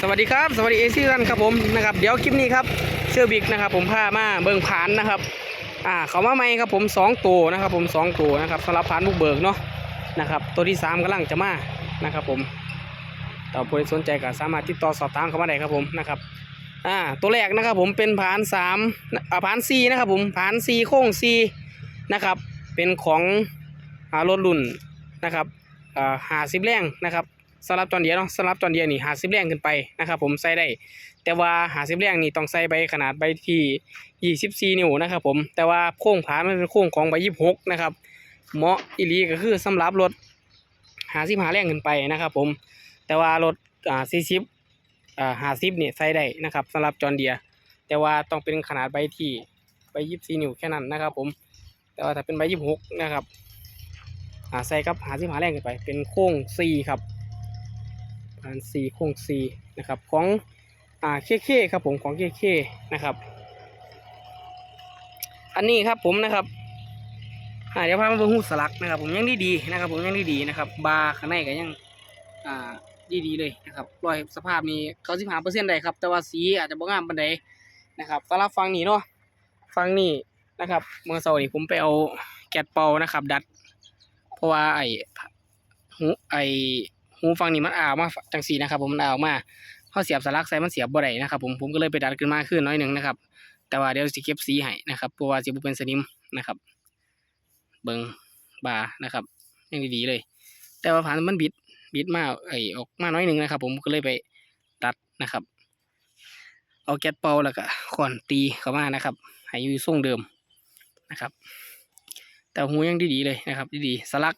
สวัสดีครับสวัสดีเอซี่กันครับผมนะครับเดี๋ยวคลิปนี้ครับเชื่อบิ๊กนะครับผมพามาเบิ่งผานนะครับอ่าเขามาใหมครับผมสองตัวนะครับผมสองตัวนะครับสำหรับผานบุกเบิกเนาะนะครับตัวที่สามกำลังจะมานะครับผมต่อผู้ใดสนใจก็สามารถติดต่อสอบถามเข้ามาได้ครับผมนะครับอ่าตัวแรกนะครับผมเป็นผานสามอ่าผานซีนะครับผมผานซีโค้งซีนะครับเป็นของอ่ารถรุ่นนะครับอ่าหาสิบแรงนะครับ สำหรับจอนเดียเนาะสำหรับจอนเดียนี่หาสิบแรงขึ้นไปนะครับผมใส่ได้ แต่ว่าหาสิบแรงนี่ต้องใส่ใบขนาดใบที่ยี่สิบสี่นิ้วนะครับผมแต่ว่าโค้งผามันเป็นโค้งของใบยี่สิบหกนะครับเหมาะอีลีก็คือสำหรับรถหาสิบหาแรงขึ้นไปนะครับผมแต่ว่ารถอ่าสี่สิบอ่าหาสิบนี่ใส่ได้นะครับสำหรับจอนเดีย แต่ว่าต้องเป็นขนาดใบที่ใบยี่สิบสี่นิ้วแค่นั้นนะครับผมแต่ว่าถ้าเป็นใบยี่สิบหกนะครับอ่าใส่กับหาสิบหาแรงขึ้นไป เป็นโค้งสี่ครับานสีโค้งสีนะครับของอ่าเคเคครับผมของเคเคนะครับ อันนี้ครับผมนะครับอ่าเดี๋ยวพามาเบิ่งหูสลักนะครับ ผมยังดีดีนะครับ ผมยังดีดีนะครับบาร์ข้างในก็ยังอ่าดีดีเลยนะครับรอยสภาพนี้เก้าสิบห้าเปอร์เซ็นต์ได้ครับ แต่ว่าสีอาจจะบ่งามปานใดนะครับสำหรับฟังนี้เนาะฟังนี้นะครับ เมื่อเช้านี้ผมไปเอาแกดเป่านะครับ ดัด เพราะว่าไอ้หูไอ้ หูฟังนี่มันอาวมาจังสีนะครับผมมันอาวมาเขาเสียบสลักใส่มันเสียบบ่ได้นะครับผมผมก็เลยไปดัดขึ้นมาขึ้นน้อยหนึ่งนะครับ แต่ว่าเดี๋ยวสิเก็บสีให้นะครับเพราะว่าสิบ่เป็นสนิมนะครับ เบิงบาร์นะครับยังดีๆเลย แต่ว่าผ่านมันบิดบิดมาไอ้ออกมาน้อยหนึ่งนะครับ ผมก็เลยไปตัดนะครับ เอาแก๊สเป่าแล้วก็ขอนตีเข้ามานะครับให้อยู่ทรงเดิมนะครับ แต่หูยังดีๆเลยนะครับ ดีๆสลัก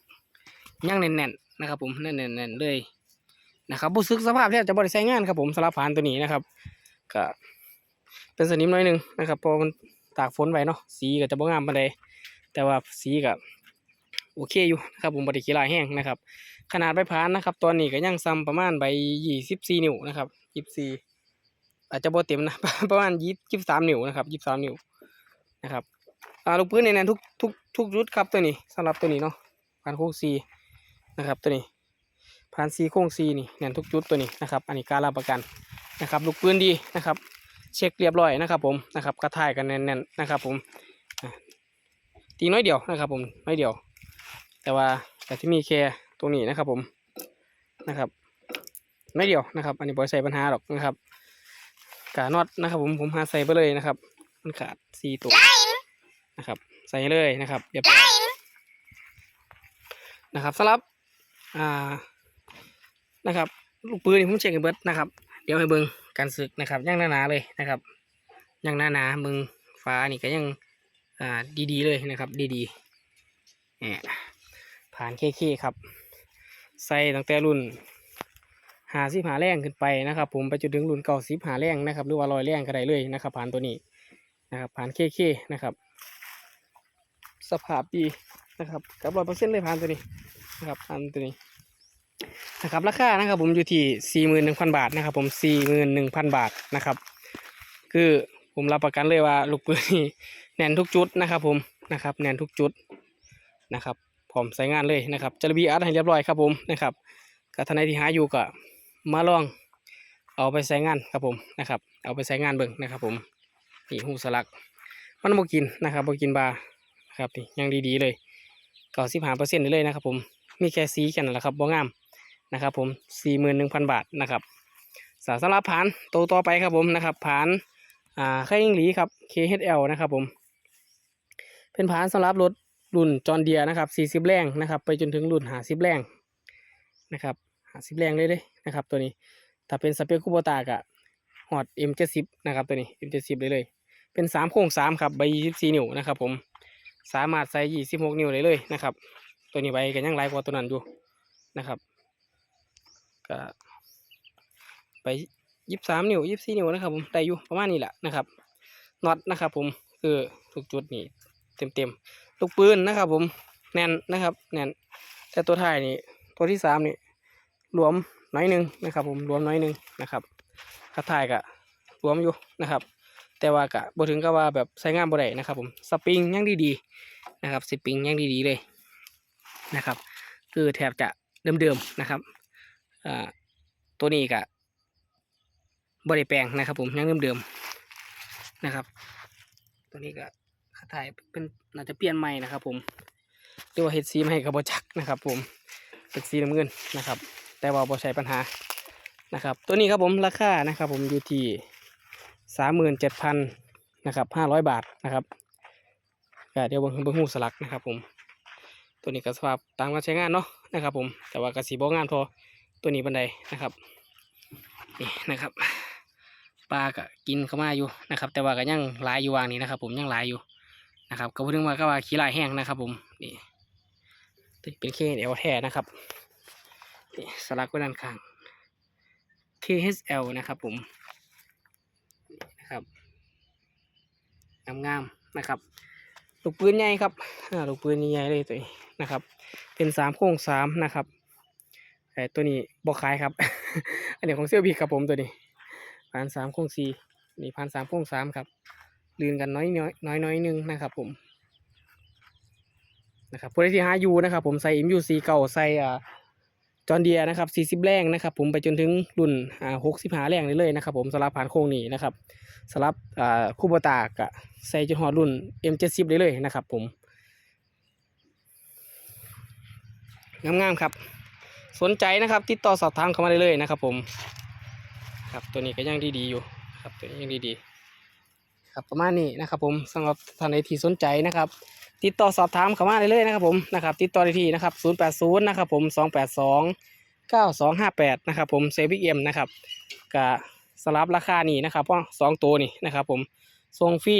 ยังแน่นๆ นะครับผมแน่นๆเลยนะครับบุซึกสภาพแทบจะบริใช้งานครับผมสลับผ่านตัวนี้นะครับก็เป็นสนิมน้อยหนึ่งนะครับพอมันตากฝนไว้เนาะสีก็จะบ่งามปานใดแต่ว่าสีก็โอเคอยู่นะครับผมบริขีลายแห้งนะครับ ขนาดใบพานนะครับ ตอนนี้ก็ยังซ้ำประมาณใบยี่สิบสี่นิ้วนะครับยี่สิบสี่อาจจะบ่เต็มนะประมาณยี่สิบสามนิ้วนะครับยี่สิบสามนิ้วนะครับอ่าลูกปืนในนั้นทุกทุกทุกยุดครับตัวนี้สำหรับตัวนี้เนาะผ่านโค้งซี นะครับตัวนี้ผ่านซีโค้งซีนี่แน่นทุกจุดตัวนี้นะครับอันนี้การรับประกันนะครับลูกปืนดีนะครับ เช็คเรียบร้อยนะครับผมนะครับกระถ่ายกันแน่นๆนะครับผมตีน้อยเดียวนะครับผมน้อยเดียว แต่ว่าแต่ที่มีแค่ตรงนี้นะครับผมนะครับน้อยเดียวนะครับ อันนี้บ่ใส่ปัญหาหรอกนะครับกาน็อตนะครับผมผมหาใส่ไปเลยนะครับ มันขาดซีตัวนะครับ ใส่เลยนะครับเรียบร้อยนะครับสำหรับ อ่านะครับ ลูกปืนนี่ผมเช็คให้เบิดนะครับ เดี๋ยวให้เบิงการสึกนะครับย่างหนาๆเลยนะครับย่างหนาๆเบิงฟ้านี่ก็ยังอ่าดีๆเลยนะครับ ดีๆเนี่ยผ่านเคๆครับ ใส่ตั้งแต่รุ่นหาสิบหาแรงขึ้นไปนะครับ ผมไปจนถึงรุ่นเก่าสิบหาแรงนะครับ หรือว่าลอยแรงก็ได้เลยนะครับ ผ่านตัวนี้นะครับ ผ่านเคๆนะครับ สภาพดีนะครับกับร้อยเปอร์เซ็นต์เลยผ่านตัวนี้ นะครับผ่านตัวนี้นะครับราคานะครับผมอยู่ที่สี่หมื่นหนึ่งพันบาทนะครับ ผมสี่หมื่นหนึ่งพันบาทนะครับ คือผมรับประกันเลยว่าลูกปืนนี่แน่นทุกจุดนะครับ ผมนะครับ แน่นทุกจุดนะครับพร้อมใช้งานเลยนะครับจะระบีอัดให้เรียบร้อยครับผมนะครับกับทนายที่หาอยู่ก็มาลอง เอาไปใช้งานครับผมนะครับ เอาไปใช้งานเบิ่งนะครับ ผมนี่หูสลัก มันบ่กินนะครับบ่กินบาครับนี่ยังดีๆเลยเก้าสิบห้าเปอร์เซ็นต์เลยนะครับผม มีแค่สีแค่นั้นแหละครับบ่งามนะครับผมสี่หมื่นหนึ่งพันบาทนะครับสำหรับผานตัวต่อไปครับผมนะครับผานอ่าไข่ยิงหลีครับ KHL นะครับผม เป็นผานสำหรับรถรุ่นจอนเดียนะครับสี่สิบแรงนะครับ ไปจนถึงรุ่นหาสิบแรงนะครับหาสิบแรงเลยเลยนะครับ ตัวนี้ถ้าเป็นสเปคคูโบตากะฮอด M70 นะครับตัวนี้ M70 เลยเลย เป็นสามโค้งสามครับใบยี่สิบสี่นิ้วนะครับผมสามารถใส่ยี่สิบหกนิ้วได้เลยนะครับ ตัวนี้ใบกันยังไรกว่าตัวนั้นอยู่นะครับก็ไปยี่สิบสามนิ้วยี่สิบสี่นิ้วนะครับผมได้อยู่ประมาณนี้แหละนะครับน็อตนะครับผมคือทุกจุดนี่เต็มเต็มลูกปืนนะครับผมแน่นนะครับแน่นแต่ตัวท้ายนี่ตัวที่สามนี่รวมน้อยหนึ่งนะครับ ผมรวมน้อยหนึ่งนะครับกระถ่ายกะรวมอยู่นะครับ แต่ว่ากะบ่ถึงกับว่าแบบใช้งานบ่ได้นะครับ ผมสปริงยังดีๆนะครับสปริงยังดีๆเลย นะครับ คือแทบจะเดิมๆนะครับตัวนี้กะบบริแปลงนะครับ ผมยังเดิมๆนะครับ ตัวนี้ก็ขาถ่ายเป็นน่าจะเปลี่ยนใหม่นะครับ ผมเรียกว่าเฮ็ดสีใหม่กับบจักนะครับ ผมเป็นสีน้ำเงินนะครับ แต่ว่าบ่ใช่ปัญหานะครับ ตัวนี้ครับผมราคานะครับ ผมอยู่ที่สามหมื่นเจ็ดพันนะครับห้าร้อยบาทนะครับก็เดี๋ยวเบิ่งเบิ่งหูสลักนะครับผม ตัวนี้ก็สภาพตามการใช้งานเนาะนะครับผมแต่ว่ากระสีบ่งานพอตัวนี้บันไดนะครับนี่นะครับปลาก็กินเข้ามาอยู่นะครับ แต่ว่าก็ยังลายอยู่วางนี้นะครับ ผมยังลายอยู่นะครับก็พูดถึงว่าก็ว่าขี้ลายแห้งนะครับ ผมนี่ตเป็นเคเอลแท้นะครับนี่สลักไว้ด้านข้าง KHL นะครับผมนะครับงามๆนะครับ ลูกปืนใหญ่ครับลูกปืนใหญ่เลยตัวนี้นะครับ เป็นสามโค้งสามนะครับแต่ตัวนี้บอขายครับ อันนี้ของเซี่ยวบีครับผมตัวนี้พันสามโค้งสี่นี่พันสามโค้งสามครับลืนกันน้อยน้อยน้อยน้อยนึงนะครับผมนะครับผู้ที่หาอยู่นะครับผมใส่อิมยูซีเก่าใส่อ่า จอนเดียนะครับสี่สิบแรงนะครับ ผมไปจนถึงรุ่นอ่าหกสิบหาแรงเลยเลยนะครับ ผมสลับผ่านโค้งนี้นะครับสลับอ่าคูโบตากะใส่จนหอดรุ่น M70 ได้เลยนะครับ ผมงามๆครับ สนใจนะครับติดต่อสอบถามเข้ามาได้เลยนะครับ ผม ครับตัวนี้ก็ยังดีๆอยู่ ครับตัวนี้ยังดีๆ ครับประมาณนี้นะครับ ผมสำหรับท่านใดที่สนใจนะครับ ติดต่อสอบถามเข้ามาได้เลยนะครับ ผมนะครับ ติดต่อได้ที่นะครับ080นะครับผม282 9258นะครับ ผมเซฟิกเอ็มนะครับกะสลับราคานี่นะครับว่าสองตัวนี่นะครับ ผมส่งฟรี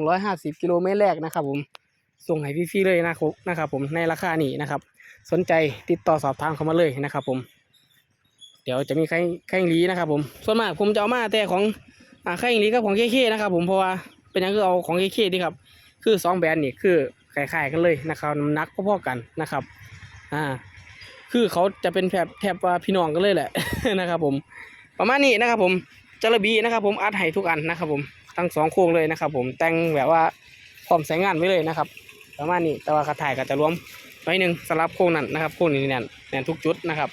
150กิโลเมตรแรกนะครับ ผมส่งให้ฟรีๆเลยนะครับนะครับ ผมในราคานี้นะครับ สนใจติดต่อสอบถามเข้ามาเลยนะครับ ผม เดี๋ยวจะมีไข่ไข่งลีนะครับ ผมส่วนมากผมจะเอามาแต่ของ อ่าไข่อิงลีกับของเคเคนะครับ ผมเพราะว่าเป็นอย่างคือเอาของเคเคดีครับ คือสองแบรนด์นี่คือคล้ายๆกันเลยนะครับน้ำหนักพอๆกันนะครับอ่าคือเขาจะเป็นแทบแทบว่าพี่น้องกันเลยแหละนะครับ ผม ประมาณนี้นะครับ ผมจระบีนะครับ ผมอัดให้ทุกอันนะครับ ผมทั้งสองโครงเลยนะครับ ผมแต่งแบบว่าพร้อมใช้งานไว้เลยนะครับ ประมาณนี้แต่ว่าคาถ่ายก็จะรวมไว้หนึ่งสลับโครงนั้นนะครับโครงนี้แน่นแน่นทุกจุดนะครับ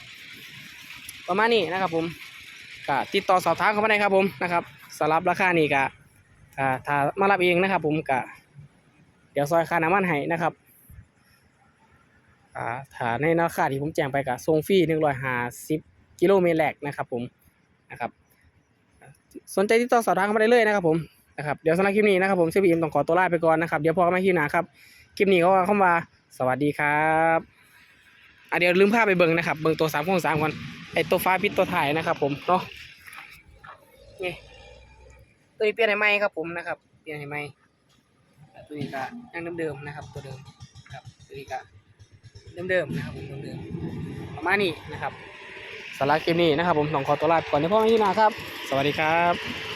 ประมาณนี้นะครับผม ก็ติดต่อสอบถามเข้ามาได้ครับผมนะครับสลับราคานี่ก็อ่าถ้ามารับเองนะครับ ผมก็เดี๋ยวซอยค่าน้ำมันให้นะครับอ่าถ้าในราคาที่ผมแจ้งไปก็ส่งฟรีหนึ่งร้อยห้าสิบกิโลเมตรแรกนะครับ ผมนะครับสนใจติดต่อสอบถามเข้ามาได้เลยนะครับ ผมนะครับเดี๋ยวสำหรับคลิปนี้นะครับผมเซบีเอ็มต้องขอตัวลาไปก่อนนะครับเดี๋ยวพอกันใหม่คลิปหน้าครับคลิปนี้ก็เข้ามาสวัสดีครับ อะเดี๋ยวลืมภาพไปเบิ่งนะครับเบิ่งตัวสามของสามก่อนไอตัวฟ้าพิษตัวถ่ายนะครับ ผมเนาะนี่ตัวนี้เปลี่ยนให้ใหมครับผมนะครับ เปลี่ยนให้ใหมตัวนี้ก็ยังเดิมๆนะครับ ตัวเดิมครับตัวนี้ก็เดิมๆนะครับผมเดิมๆประมาณนี้นะครับสาระคลิปนี้นะครับ ผมต้องขอตัวลาไปก่อนในพ่อแม่พี่นาครับ สวัสดีครับ